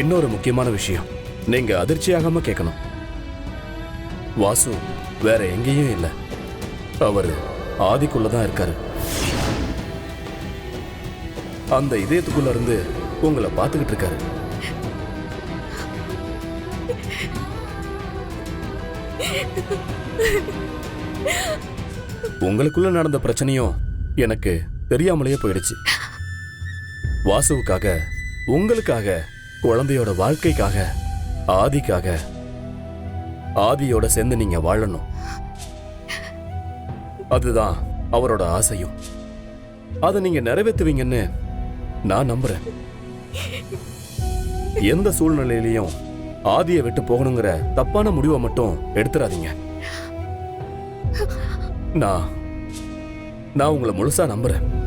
இன்னொரு முக்கியமான விஷயம். நீங்க அதிர்ச்சியாகாம கேட்கணும் வாசு வேற எங்கேயும் இல்லை. அவர் ஆதிக்குள்ள தான் இருக்காரு. அந்த இதயத்துக்குள்ள இருந்து உங்களை பார்த்துக்கிட்டு இருக்காரு. உங்களுக்குள்ள நடந்த பிரச்சனையும் எனக்கு தெரியாமலேயே போயிடுச்சு. வாசுவுக்காக உங்களுக்காக குழந்தையோட வாழ்க்கைக்காக ஆதிக்காக ஆதியோட சேர்ந்து நீங்க வாழணும். அதுதான் அவரோட ஆசையும். அதை நீங்க நிறைவேற்றுவீங்கன்னு நான் நம்புறேன். எந்த சூழ்நிலையிலையும் ஆதியை விட்டு போகணுங்கிற தப்பான முடிவை மட்டும் எடுத்துடாதீங்க நான் நான் உங்களை முழுசா நம்புறேன்.